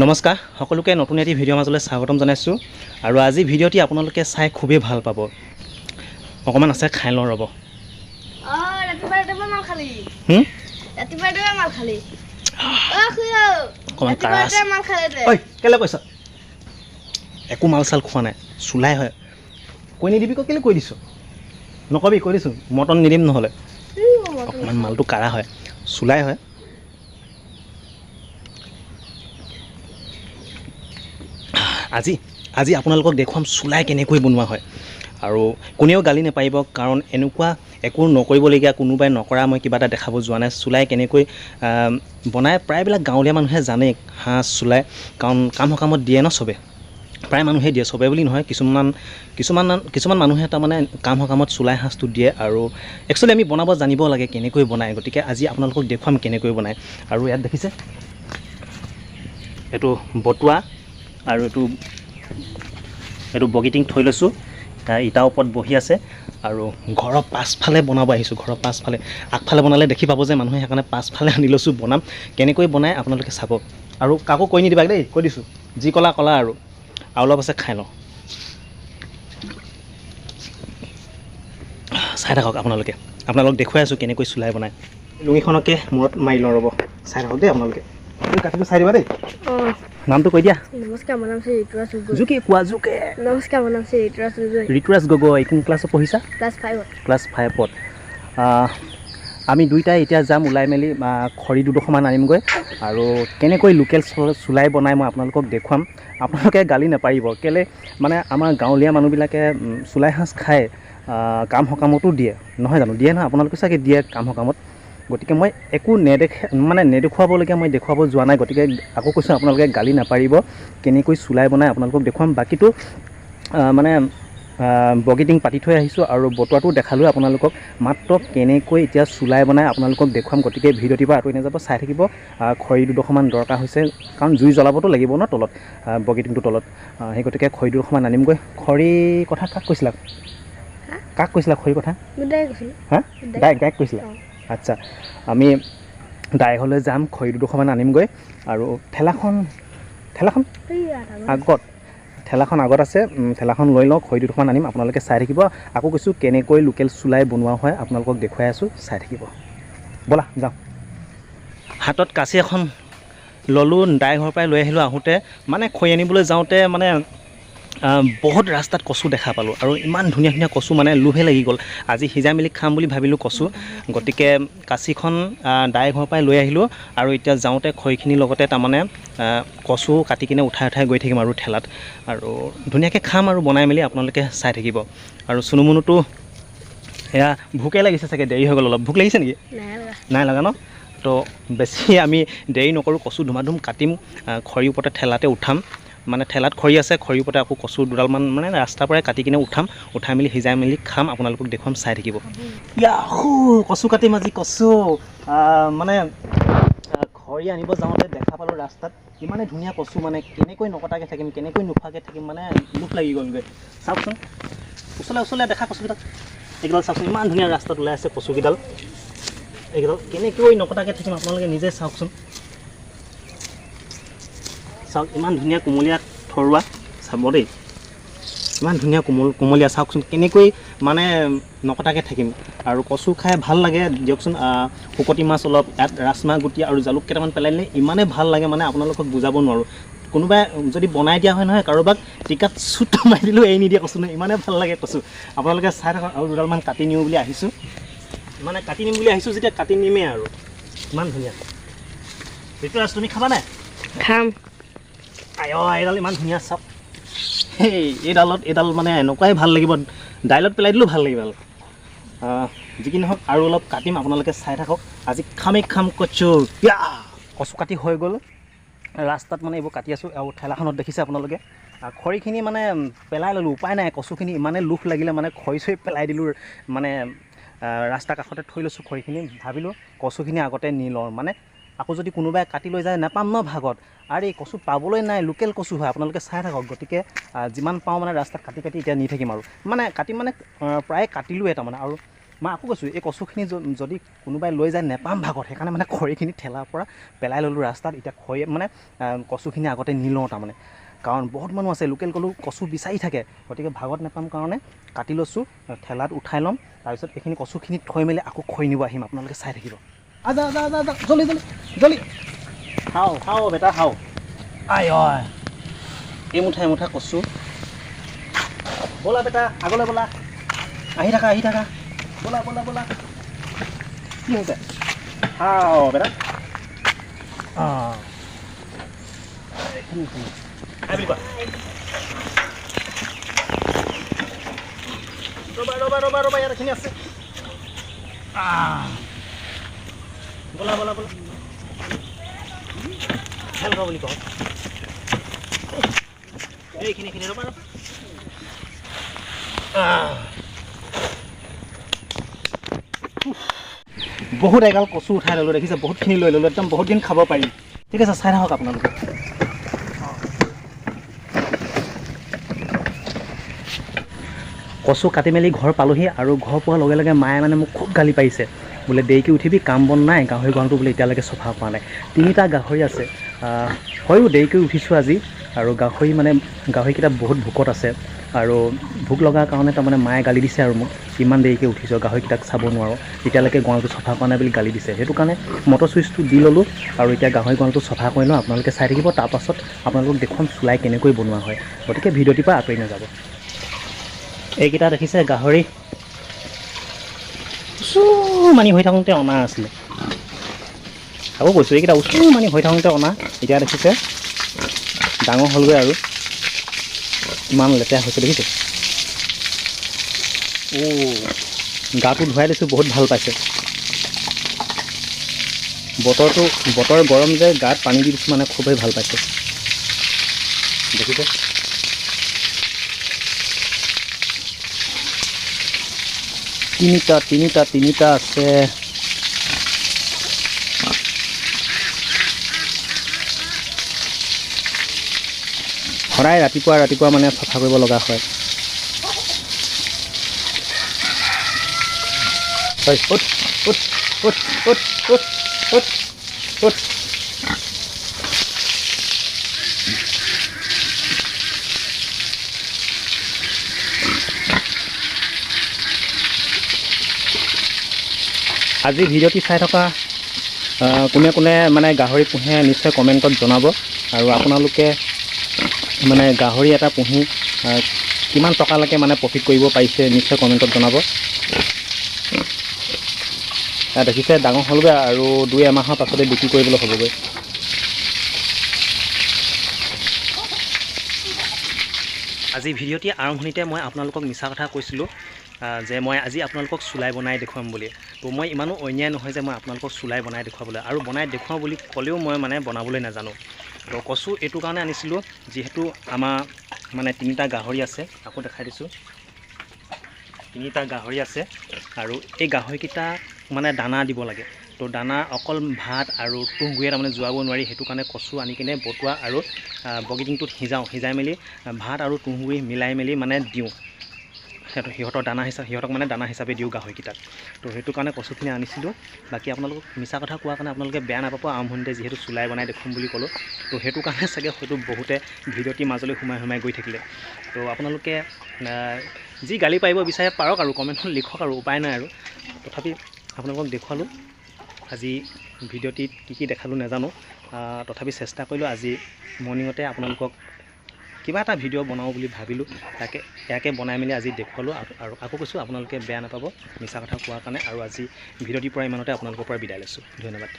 নমস্কাৰ সকলোকে নতুন এটি ভিডিঅ'ৰ মাজলৈ স্বাগতম জনাইছোঁ আৰু আজি ভিডিঅ'টি আপোনালোকে চাই খুবেই ভাল পাব। অকণমান আছে খাই লওঁ ৰ'ব। কেলৈ কৈছ? একো মাল চাল খোৱা নাই চোলাই হয়। কৈ নিদিবি কৈ কেলৈ কৈ দিছ? নকবি কৈ দিছোঁ মটন নিদিম নহ'লে। অকণমান মালটো কাঢ়া হয় চোলাই হয়। আজি আজি আপোনালোকক দেখুৱাম চোলাই কেনেকৈ বনোৱা হয়। আৰু কোনেও গালি নাপাৰিব কাৰণ এনেকুৱা একো নকৰিবলগীয়া কোনোবাই নকৰা মই কিবা এটা দেখাব যোৱা নাই। চোলাই কেনেকৈ বনাই প্ৰায়বিলাক গাঁৱলীয়া মানুহে জানেই সাজ চোলাই। কাৰণ কাম সকামত দিয়ে ন চবে। প্ৰায় মানুহে দিয়ে চবে বুলি নহয় কিছুমান কিছুমান কিছুমান মানুহে তাৰমানে কাম সকামত চোলাই সাজটো দিয়ে আৰু একচুৱেলি আমি বনাব জানিব লাগে কেনেকৈ বনায়। গতিকে আজি আপোনালোকক দেখুৱাম কেনেকৈ বনায়। আৰু ইয়াত দেখিছে এইটো বটুৱা। আৰু এইটো এইটো বগীটিং থৈ লৈছোঁ। ইটাৰ ওপৰত বহি আছে। আৰু ঘৰৰ পাছফালে বনাব আহিছোঁ ঘৰৰ পাছফালে। আগফালে বনালে দেখি পাব যে মানুহে সেইকাৰণে পাছফালে আনি লৈছোঁ বনাম। কেনেকৈ বনাই আপোনালোকে চাব। আৰু কাকো কৈ নিদিবা দেই কৈ দিছোঁ। যি ক'লা ক'লা আৰু। আৰু অলপ আছে খাই লওঁ। চাই থাকক আপোনালোকে। আপোনালোক দেখুৱাই আছোঁ কেনেকৈ চোলাই বনায়। লুঙিখনকে মূৰত মাৰি লওঁ ৰ'ব। চাই থাকক দেই আপোনালোকে। কাঠিটো চাই দিবা দেই। নামটো কৈ দিয়া। নমস্কাৰ মোৰ নাম শ্ৰী ঋতুৰাজ গগৈ। জোকে কোৱা জোকে। নমস্কাৰ মোৰ নাম শ্ৰী ঋতুৰাজ গগৈ। ঋতুৰাজ গগৈ কোন ক্লাছত পঢ়িছা? ক্লাছ ফাইভত। ক্লাছ ফাইভত। আহ, আমি দুইটাই এতিয়া যাম ওলাই মেলি খৰি দুডোখৰমান আনিমগৈ। আৰু কেনেকৈ লোকেল চুলাই বনাই মই আপোনালোকক দেখুৱাম। আপোনালোকে গালি নাপাৰিব। কেলৈ? মানে আমাৰ গাঁৱলীয়া মানুহবিলাকে চুলাই সাজ খায় কাম সকামতো দিয়ে। নহয় জানো? দিয়ে নহয়? আপোনালোকে চাগে দিয়ে কাম সকামত। গতিকে মই একো নেদেখে মানে নেদেখুৱাবলগীয়া মই দেখুৱাব যোৱা নাই। গতিকে আকৌ কৈছোঁ আপোনালোকে গালি নাপাৰিব। কেনেকৈ চুলাই বনাই আপোনালোকক দেখুৱাম। বাকীটো মানে বগীটিং পাতি থৈ আহিছোঁ আৰু বতোৱাটো দেখালোঁ আপোনালোকক মাত্ৰ কেনেকৈ এতিয়া চুলাই বনাই আপোনালোকক দেখুৱাম। গতিকে ভিডিঅ'টিৰ পৰা আঁতৰি নাযাব চাই থাকিব। খৰি দুডোখৰমান দৰকাৰ হৈছে কাৰণ জুই জ্বলাবতো লাগিব ন তলত আহ, বগীটিংটোৰ তলত। সেই গতিকে খৰি দুডোখৰমান আনিমগৈ। খৰি কথা কাক কৈছিলা? কাক কৈছিলা খৰি কথা? হা? ডাইক ডাইক কৈছিলা। আচ্ছা আমি ডাইঘৰলৈ যাম খৰি দুডোখৰমান আনিমগৈ। আৰু ঠেলাখন ঠেলাখন? আগত ঠেলাখন আগত আছে। ঠেলাখন লৈ লওঁ খৰি দুটামান আনিম আপোনালোকে চাই থাকিব। আকৌ কৈছোঁ কেনেকৈ লোকেল চুলাই বনোৱা হয় আপোনালোকক দেখুৱাই আছোঁ চাই থাকিব। ব'লা যাওঁ। হাতত কাঁচি এখন ল'লোঁ দাই ঘৰৰ পৰাই লৈ আহিলোঁ আহোঁতে। মানে খৰি আনিবলৈ যাওঁতে মানে বহুত ৰাস্তাত কচু দেখা পালোঁ আৰু ইমান ধুনীয়া ধুনীয়া কচু মানে লোভে লাগি গ'ল। আজি সিজাই মেলি খাম বুলি ভাবিলোঁ কচু। গতিকে কাঁচিখন দাই ঘৰৰ পৰাই লৈ আহিলোঁ আৰু এতিয়া যাওঁতে খৰিখিনিৰ লগতে তাৰমানে কচু কাটি কিনে উঠাই উঠাই গৈ থাকিম আৰু ঠেলাত। আৰু ধুনীয়াকৈ খাম আৰু বনাই মেলি আপোনালোকে চাই থাকিব। আৰু চুনুমুনুটো এয়া ভোকে লাগিছে চাগে দেৰি হৈ গ'ল অলপ। ভোক লাগিছে নেকি? নাই লগা। ন? তো বেছি আমি দেৰি নকৰোঁ কচু ধুমাধুম কাটিম খৰিৰ ওপৰতে ঠেলাতে উঠাম। মানে ঠেলাত খৰি আছে খৰিৰ ওপৰতে আকৌ কচু দুডালমান মানে ৰাস্তাৰ পৰাই কাটি কিনে উঠাম উঠাই মেলি সিজাই মেলি খাম আপোনালোকক দেখুৱাম চাই থাকিব। কচু কাটিম আজি কচু। মানে খৰি আনিব যাওঁতে দেখা পালোঁ ৰাস্তাত ইমানে ধুনীয়া কচু মানে কেনেকৈ নকটাকৈ থাকিম কেনেকৈ নোখোৱাকৈ থাকিম মানে লোভ লাগি গ'লগৈ। চাওকচোন ওচৰলৈ ওচৰলৈ দেখা কচুকেইডাল এইকেইডাল চাওকচোন ইমান ধুনীয়া ৰাস্তাত ওলাই আছে কচুকেইডাল। এইকেইডাল কেনেকৈ নকটাকৈ থাকিম আপোনালোকে নিজে চাওকচোন। চাওক ইমান ধুনীয়া কুমলীয়া থৰুৱা চাব দেই। ইমান ধুনীয়া কোমল কোমলীয়া চাওকচোন কেনেকৈ মানে নকটাকৈ থাকিম। আৰু কচু খাই ভাল লাগে দিয়কচোন শুকতি মাছ অলপ ইয়াত ৰাজমাহ গুটি আৰু জালুক কেইটামান পেলাই দিলে ইমানেই ভাল লাগে মানে আপোনালোকক বুজাব নোৱাৰোঁ। কোনোবাই যদি বনাই দিয়া হয় নহয় কাৰোবাক টিকাত চুট মাৰি দিলেও এৰি নিদিয়ে কচু ইমানেই ভাল লাগে কচু। আপোনালোকে চাই থাকক আৰু দুডালমান কাটি নিওঁ বুলি আহিছোঁ। মানে কাটি নিম বুলি আহিছোঁ যেতিয়া কাটি নিমেই আৰু। ইমান ধুনীয়া। ঋতুৰাজ তুমি খাবা নাই খাম। এইডালত এইডাল মানে এনেকুৱাই ভাল লাগিব। দাইলত পেলাই দিলেও ভাল লাগিব। যি কি নহওক আৰু অলপ কাটিম আপোনালোকে চাই থাকক। আজি খামেই খাম কচু। কচু কাটি হৈ গ'ল। ৰাস্তাত মানে এইবোৰ কাটি আছোঁ। আৰু ঠেলাখনত দেখিছে আপোনালোকে। খৰিখিনি মানে পেলাই ল'লোঁ। উপায় নাই। কচুখিনি ইমানেই লোভ লাগিলে মানে খৰি চৰি পেলাই দিলোঁ। মানে আহ, ৰাস্তাৰ কাষতে থৈ লৈছোঁ খৰিখিনি। ভাবিলোঁ কচুখিনি আগতে নি লওঁ। মানে আকৌ যদি কোনোবাই কাটি লৈ যায় নাপাম ন ভাগত। আৰু কচু পাবলৈ নাই লোকেল কচু হয় আপোনালোকে চাই থাকক। গতিকে যিমান পাওঁ মানে ৰাস্তাত কাটি কাটি এতিয়া নি থাকিম আৰু। মানে কাটি মানে প্ৰায় কাটিলোৱে তাৰমানে। আৰু মই আকৌ কৈছোঁ এই কচুখিনি যদি কোনোবাই লৈ যায় নেপাম ভাগত। সেইকাৰণে মানে খৰিখিনি ঠেলাৰ পৰা পেলাই ল'লোঁ ৰাস্তাত। এতিয়া খৰি মানে কচুখিনি আগতে নি লওঁ তাৰমানে। কাৰণ বহুত মানুহ আছে লোকেল কলু কচু বিচাৰি থাকে। গতিকে ভাগত নেপাম কাৰণে কাটি লৈছোঁ ঠেলাত উঠাই ল'ম। তাৰপিছত এইখিনি কচুখিনি থৈ মেলি আকৌ খৰি নিব আহিম। আপোনালোকে চাই থাকিব। আজা আজা আজা আজা জলদি জলদি জলদি খাওঁ খাওঁ বেটা খাওঁ আই অই এমুঠা এমুঠা কচু। ব'লা বেটা আগলৈ ব'লা। আহি থাকা আহি থাকা। ব'লা ব'লা ব'লা। কি হৈছে? খাওঁ বেটা। অঁ বুলি কোৱা। ৰ'বা ৰ'বা ৰ'বা ৰ'বা ইয়াত এইখিনি আছে। ব'লা ব'লা ব'লা। ৰ'বা। ৰ'বা। বহুত এগাল কচু উঠাই ল'লোঁ দেখিছে? বহুতখিনি লৈ ল'লোঁ একদম বহুত দিন খাব পাৰিম ঠিক আছে চাই থাকক আপোনালোকে। কচু কাটি মেলি ঘৰ পালোহি আৰু ঘৰ পোৱাৰ লগে লগে মায়ে মানে মোক খুব গালি পাৰিছে। বোলে দেৰিকৈ উঠিবি কাম বন নাই গাহৰি গঁৰালটো বোলে এতিয়ালৈকে চফা কৰা নাই। তিনিটা গাহৰি আছে। হয়ো দেৰিকৈ উঠিছোঁ আজি। আৰু গাহৰি মানে গাহৰিকেইটা বহুত ভোকত আছে। আৰু ভোক লগাৰ কাৰণে তাৰমানে মায়ে গালি দিছে আৰু মোক ইমান দেৰিকৈ উঠিছোঁ গাহৰিকেইটাক চাব নোৱাৰোঁ। এতিয়ালৈকে গঁৰালটো চফা কৰা নাই বুলি গালি দিছে। সেইটো কাৰণে মটৰ চুইচটো দি ল'লোঁ। আৰু এতিয়া গাহৰি গঁৰালটো চফা কৰি লওঁ। আপোনালোকে চাই থাকিব। তাৰপাছত আপোনালোকক দেখুৱাম চুলাই কেনেকৈ বনোৱা হয়। গতিকে ভিডিঅ'টিৰ পৰা আঁতৰি নাযাব। এইকেইটা দেখিছে গাহৰি। উচুমানি হৈ থাকোঁতে অনা আছিলে। আকৌ কৈছোঁ এইকেইটা উচুমানি হৈ থাকোঁতে অনা, এতিয়া দেখিছে, ডাঙৰ হ'লগৈ আৰু। ইমান লেতেৰা হৈছে, দেখিছে? অ' গাটো ধুৱাই দিছোঁ, বহুত ভালো পাইছে। বতৰটো, বতৰ গৰম যে, গাত পানী দি দিছোঁ মানে খুবেই ভালো পাইছে। দেখিছে? তিনিটা তিনিটা তিনিটা আছে। সদায় ৰাতিপুৱা ৰাতিপুৱা মানে চাফা কৰিব লগা হয়। উঠ। আজি ভিডিঅ'টি চাই থকা কোনে কোনে মানে গাহৰি পোহে নিশ্চয় কমেণ্টত জনাব। আৰু আপোনালোকে মানে গাহৰি এটা পুহি কিমান টকালৈকে মানে প্ৰফিট কৰিব পাৰিছে নিশ্চয় কমেণ্টত জনাব। দেখিছে ডাঙৰ হ'লগৈ আৰু দুই এমাহৰ পাছতে বিক্ৰী কৰিবলৈ হ'বগৈ। আজি ভিডিঅ'টি আৰম্ভণিতে মই আপোনালোকক মিছা কথা কৈছিলোঁ। যে মই আজি আপোনালোকক চুলাই বনাই দেখুৱাম বুলি। তো মই ইমানো অন্যায় নহয় যে মই আপোনালোকক চুলাই বনাই দেখুৱাবলৈ। আৰু বনাই দেখুৱাওঁ বুলি ক'লেও মই মানে বনাবলৈ নাজানো। তো কচু এইটো কাৰণে আনিছিলোঁ যিহেতু আমাৰ মানে তিনিটা গাহৰি আছে আকৌ দেখাই দিছোঁ। তিনিটা গাহৰি আছে আৰু এই গাহৰিকেইটা মানে দানা দিব লাগে। তো দানা অকল ভাত আৰু তুঁহগুৰিয়ে তাৰমানে যোৱাব নোৱাৰি সেইটো কাৰণে কচু আনি কিনে বটোৱা আৰু বগীটিংটোত সিজাওঁ সিজাই মেলি ভাত আৰু তুঁহগুৰি মিলাই মেলি মানে দিওঁ। সিহঁতৰ দানা হিচাপে সিহঁতক মানে দানা হিচাপে দিওঁ গাহৰিকেইটাক। তো সেইটো কাৰণে কচুখিনি আনিছিলোঁ। বাকী আপোনালোকক মিছা কথা কোৱাৰ কাৰণে আপোনালোকে বেয়া নাপাব আৰম্ভণিতে যিহেতু চুলাই বনাই দেখুৱাম বুলি ক'লোঁ। তো সেইটো কাৰণে চাগে হয়তো বহুতে ভিডিঅ'টিৰ মাজলৈ সোমাই সোমাই গৈ থাকিলে। তো আপোনালোকে যি গালি পাৰিব বিচাৰে পাৰক আৰু কমেণ্টত লিখক আৰু উপায় নাই আৰু। তথাপি আপোনালোকক দেখুৱালোঁ। আজি ভিডিঅ'টিত কি কি দেখালোঁ নাজানো। তথাপি চেষ্টা কৰিলোঁ। আজি মৰ্ণিঙতে আপোনালোকক কিবা এটা ভিডিঅ' বনাওঁ বুলি ভাবিলোঁ তাকে ইয়াকে বনাই মেলি আজি দেখুৱালোঁ আৰু- আকৌ কৈছোঁ আপোনালোকে বেয়া নাপাব মিছা কথা কোৱাৰ কাৰণে আৰু আজি ভিডিঅ'টিৰ পৰা ইমানতে আপোনালোকৰ পৰা বিদায় লৈছোঁ। ধন্যবাদ।